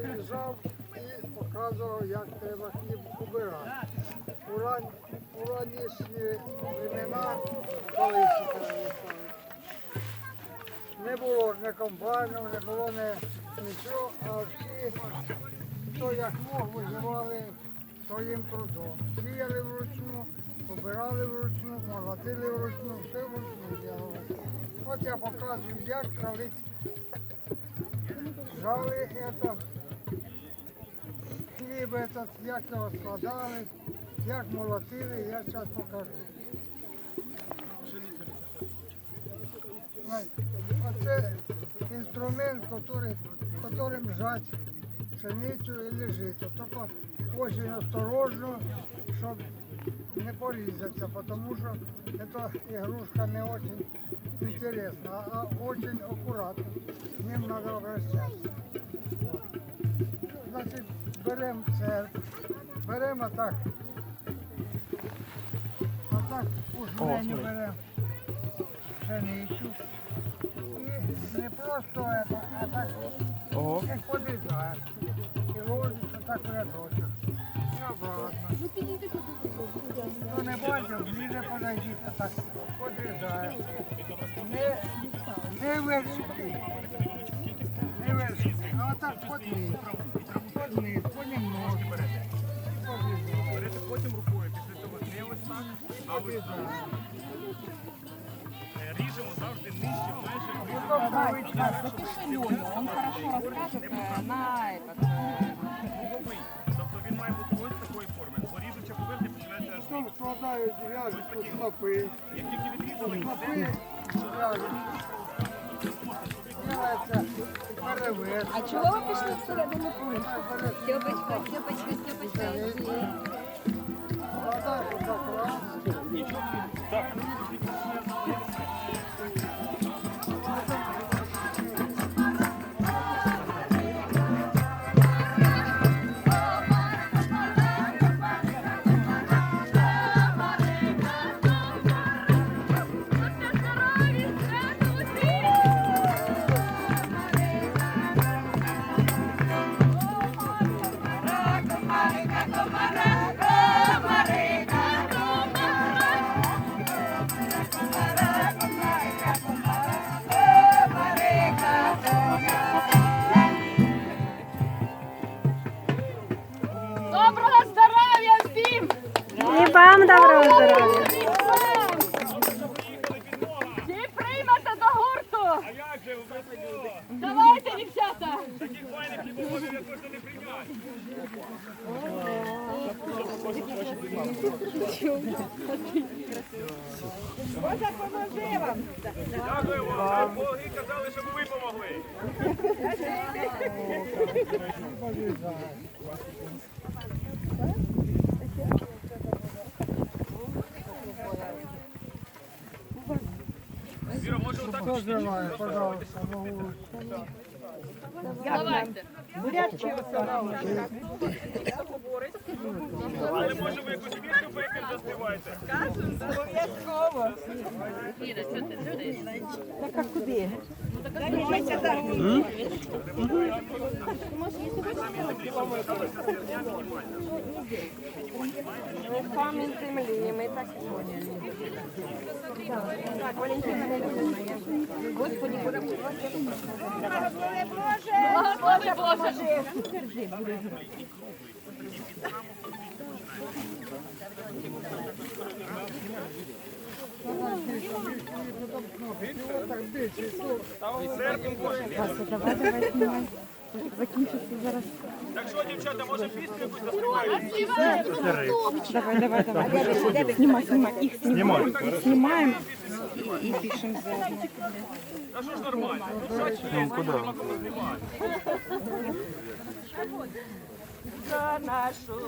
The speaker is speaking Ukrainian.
приїжджав і показував, як треба хліб убирати. У, ран... у ранішні времена, не було ні комбайнів, не було ні, нічого, а всі, хто як мог, виживали своїм трудом. Сіяли вручну, побирали вручну, молотили вручну, все вручну делали. От я показую, як колись жали это, хліб этот, як його складали, як молотили, я зараз покажу. Знаєте, Оце інструмент, который, которым жать пшеницю і жито. Тільки дуже осторожно, щоб не порізатися, тому що ця ігрушка не дуже интересна, а очень аккуратно. З ним треба обращатися. Беремо це, беремо так. Отак у жменю беремо пшеницю. І не просто это, а так, Ого. як подрізаєш. І ложиш отак в рядочок. І обратно. Хто не бачив, ближе подойдіть, а так подрізаєш. Не, не вершки. Не вершки. А отак подниз Подниз, понемножку. Подрізаєш. Потім рукою після того не ось так, а ось так. Е, Ріжемо завжди нижче, майже Запиши Леню, он хорошо расскажет э, на этот. э, круговий. Тобто він має бути ось такої форми. Поріжуча поверхня починається аж Потім складають в'яжуть тут снопи. як тільки відрізали, Снопи в'яжуть. Делається перевес. А чого ви пішли всередину пункту? Степочка, Степочка, Степочка, І вам доброго здоров'я. Всі приймете до гурту! А як же Давайте, дівчата! таких файних я точно не прийняти. Дякую вам. Боги казали, щоб ви помогли. Хто знімає, пожалуйста, могу. Давайте. Але може ви якусь пісню Бекер заспіваєте? Іра, що ти сидиш? Камінь землі, ми так Благослови Боже! Серпом Божий. Так що, дівчата, може пісню якусь заспіваєте? Давай, давай, давай. Снимай, снимай. Их снимаем. Их снимаем и, и пишем заодно. Та що ж нормально? Ну, ну, куди? За нашою